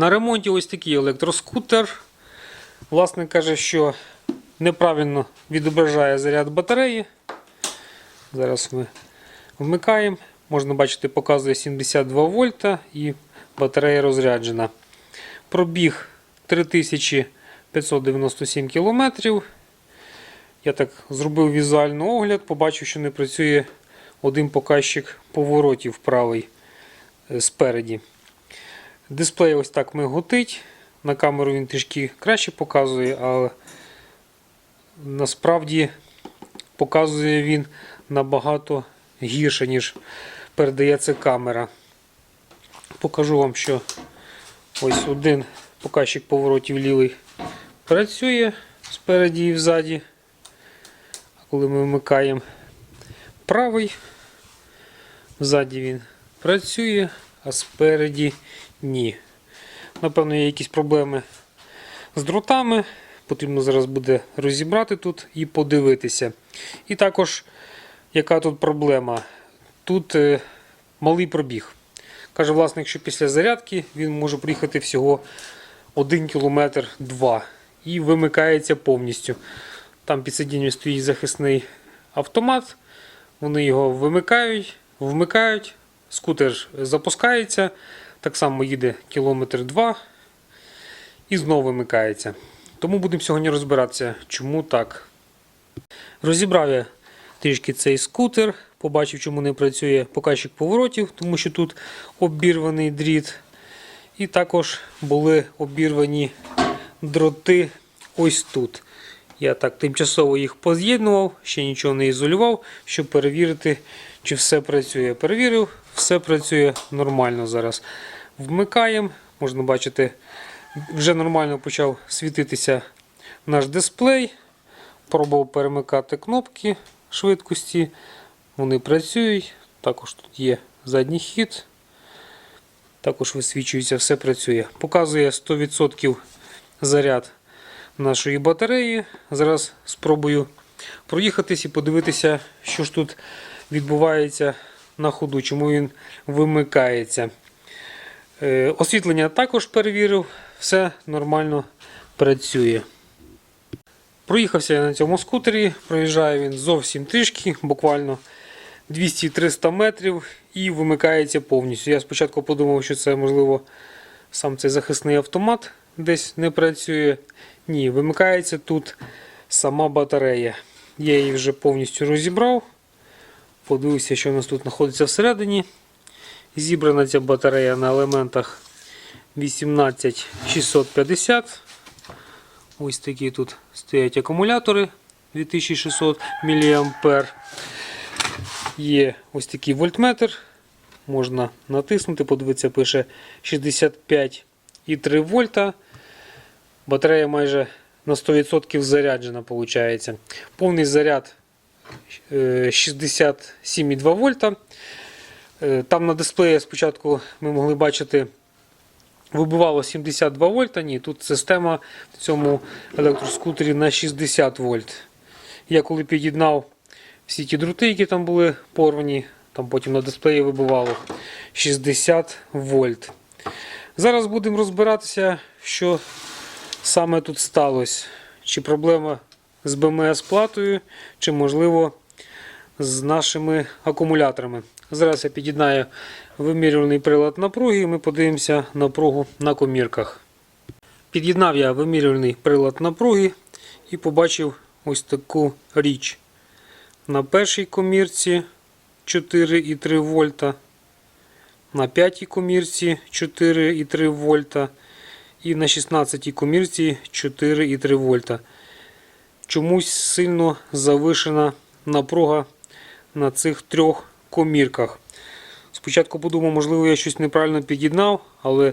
На ремонті ось такий електроскутер. Власник каже, що неправильно відображає заряд батареї. Зараз ми вмикаємо. Можна бачити, показує 72 вольта і батарея розряджена. Пробіг 3597 км. Я так зробив візуальний огляд, побачив, що не працює один показчик поворотів правий е, спереді. Дисплей ось так миготить. На камеру він трішки краще показує, але насправді показує він набагато гірше, ніж передається камера. Покажу вам, що ось один показчик поворотів лівий працює спереді і взаді. А коли ми вмикаємо правий, ззаді він працює, а спереді ні. Напевно, є якісь проблеми з дротами. Потрібно зараз буде розібрати тут і подивитися. І також, яка тут проблема? Тут е, малий пробіг. Каже власник, що після зарядки він може приїхати всього 1 км 2 і вимикається повністю. Там під сидінням стоїть захисний автомат. Вони його вимикають, вмикають, скутер запускається, так само їде кілометр 2 і знову вимикається. Тому будемо сьогодні розбиратися, чому так. Розібрав я трішки цей скутер, побачив, чому не працює показчик поворотів, тому що тут обірваний дріт. І також були обірвані дроти ось тут. Я так тимчасово їх поз'єднував, ще нічого не ізолював, щоб перевірити, чи все працює. Перевірив, все працює нормально зараз. Вмикаємо, можна бачити, вже нормально почав світитися наш дисплей. Пробував перемикати кнопки швидкості. Вони працюють. Також тут є задній хід. Також висвічується, все працює. Показує 100% заряд нашої батареї. Зараз спробую проїхатись і подивитися, що ж тут відбувається на ходу, чому він вимикається. Е, Освітлення також перевірив, все нормально працює. Проїхався я на цьому скутері, проїжджає він зовсім трішки, буквально 200-300 метрів і вимикається повністю. Я спочатку подумав, що це можливо сам цей захисний автомат десь не працює. Ні, вимикається тут сама батарея. Я її вже повністю розібрав. Подивився, що у нас тут знаходиться всередині. Зібрана ця батарея на елементах 18650. Ось такі тут стоять акумулятори 2600 мА. Є ось такий вольтметр. Можна натиснути, подивитися, пише 65,3 вольта. Батарея майже на 100% заряджена. Виходить. Повний заряд 67,2 вольта. Е, Там на дисплеї спочатку ми могли бачити вибивало 72 вольта. Ні, тут система в цьому електроскутері на 60 вольт. Я коли під'єднав всі ті дроти, які там були порвані, там потім на дисплеї вибивало 60 вольт. Зараз будемо розбиратися, що саме тут сталося. Чи проблема з БМС платою, чи можливо з нашими акумуляторами. Зараз я під'єднаю вимірювальний прилад напруги і ми подивимося напругу на комірках. Під'єднав я вимірювальний прилад напруги і побачив ось таку річ. На першій комірці 4,3 вольта, на п'ятій комірці 4,3 вольта і на 16 комірці 4,3 вольта. Чомусь сильно завишена напруга на цих трьох комірках. Спочатку подумав, можливо, я щось неправильно під'єднав, але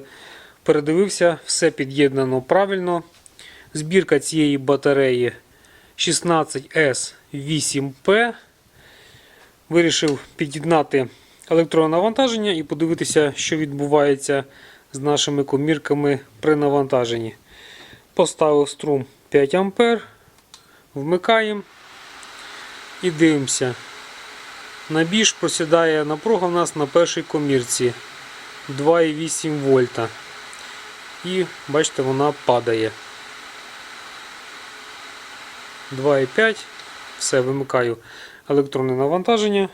передивився, все під'єднано правильно. Збірка цієї батареї 16S8P. Вирішив під'єднати електронне навантаження і подивитися, що відбувається з нашими комірками при навантаженні. Поставив струм 5 А, вмикаємо і дивимося. Найбільш просідає напруга в нас на першій комірці 2,8 вольта. і бачите, вона падає. 2,5. Все, вимикаю електронне навантаження.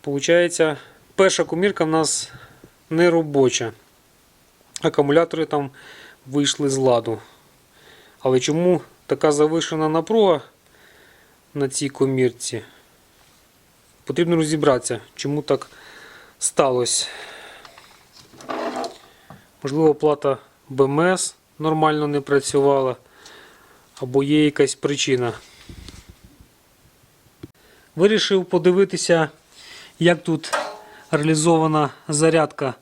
Получається, перша комірка в нас не робоча. Акумулятори там вийшли з ладу. Але чому така завишена напруга на цій комірці? Потрібно розібратися, чому так сталося. Можливо, плата БМС нормально не працювала, або є якась причина. Вирішив подивитися, як тут реалізована зарядка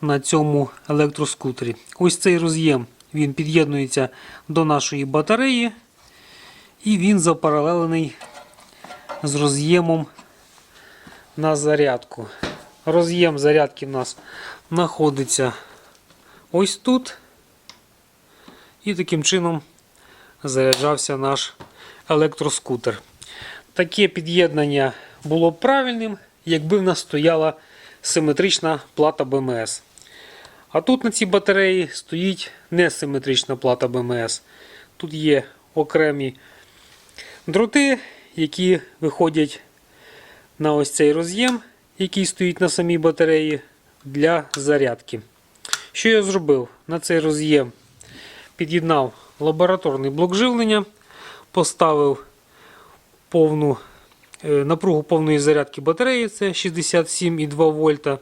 на цьому електроскутері. Ось цей роз'єм він під'єднується до нашої батареї, і він запаралелений з роз'ємом на зарядку. Роз'єм зарядки в нас знаходиться ось тут. І таким чином заряджався наш електроскутер. Таке під'єднання було б правильним, якби в нас стояла симетрична плата БМС. А тут на цій батареї стоїть несиметрична плата БМС. Тут є окремі дроти, які виходять на ось цей роз'єм, який стоїть на самій батареї для зарядки. Що я зробив? На цей роз'єм під'єднав лабораторний блок живлення, поставив повну е, напругу повної зарядки батареї, це 67,2 вольта.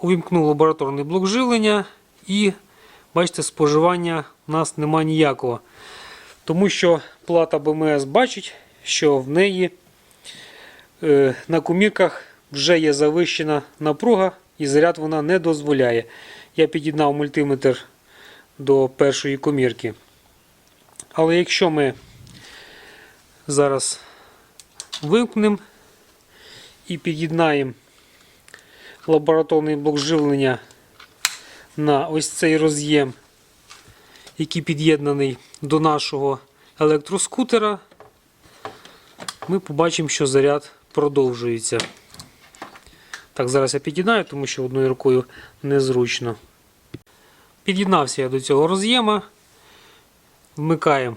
Увімкнув лабораторний блок живлення і бачите, споживання у нас немає ніякого. Тому що плата БМС бачить, що в неї е, на комірках вже є завищена напруга і заряд вона не дозволяє. Я під'єднав мультиметр до першої комірки. Але якщо ми зараз вимкнемо і під'єднаємо лабораторний блок живлення на ось цей роз'єм, який під'єднаний до нашого електроскутера, ми побачимо, що заряд продовжується. Так, зараз я під'єднаю, тому що одною рукою незручно. Під'єднався я до цього роз'єма. Вмикаємо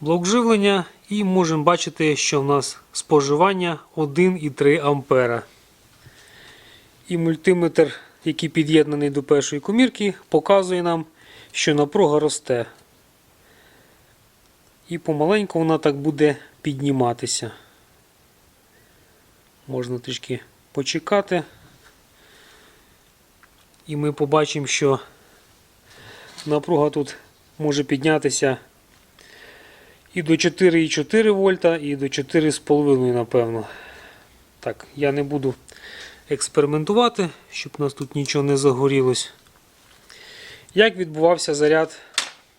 блок живлення і можемо бачити, що в нас споживання 1,3 ампера. І мультиметр, який під'єднаний до першої комірки, показує нам, що напруга росте. І помаленьку вона так буде підніматися. Можна трішки почекати. І ми побачимо, що напруга тут може піднятися і до 4,4 вольта, і до 4,5, напевно. Так, я не буду експериментувати, щоб у нас тут нічого не загорілось. Як відбувався заряд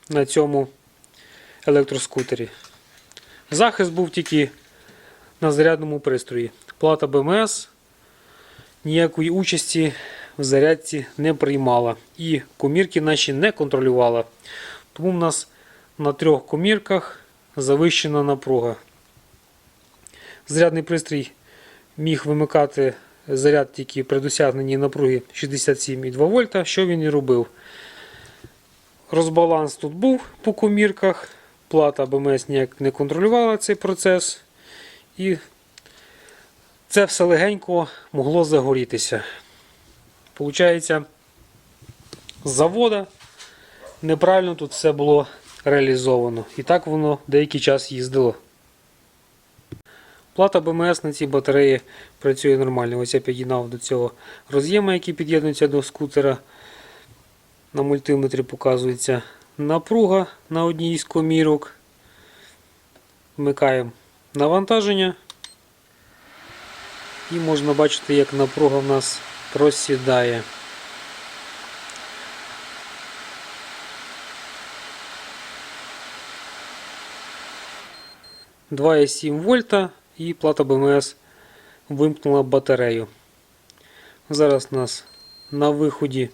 на цьому електроскутері? Захист був тільки на зарядному пристрої. Плата БМС ніякої участі в зарядці не приймала. І комірки наші не контролювала. Тому в нас на трьох комірках завищена напруга. Зарядний пристрій міг вимикати заряд тільки при досягненні напруги 67,2 вольта. Що він і робив? Розбаланс тут був по комірках. Плата БМС ніяк не контролювала цей процес. І це все легенько могло загорітися. Получається, з завода неправильно тут все було реалізовано. І так воно деякий час їздило. Плата БМС на цій батареї працює нормально. Ось я під'єднав до цього роз'єма, який під'єднується до скутера. На мультиметрі показується напруга на одній із комірок. Вмикаємо навантаження. І можна бачити, як напруга в нас просідає. Два вольта і плата БМС вимкнула батарею. Зараз у нас на виході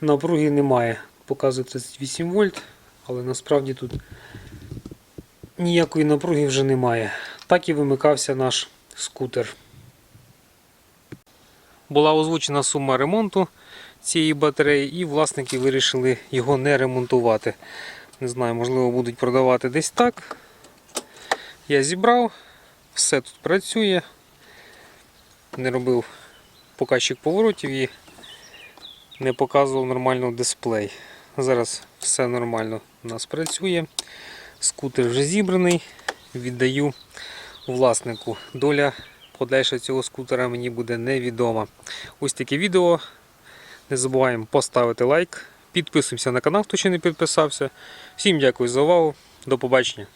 напруги немає. Показується 8 вольт, але насправді тут ніякої напруги вже немає. Так і вимикався наш скутер. була озвучена сума ремонту цієї батареї, і власники вирішили його не ремонтувати. Не знаю, можливо, будуть продавати десь так. Я зібрав, все тут працює. Не робив показчик поворотів і не показував нормально дисплей. Зараз все нормально у нас працює. Скутер вже зібраний. Віддаю власнику. Доля подальша цього скутера мені буде невідома. Ось таке відео. Не забуваємо поставити лайк. Підписуємося на канал, хто ще не підписався. Всім дякую за увагу. До побачення.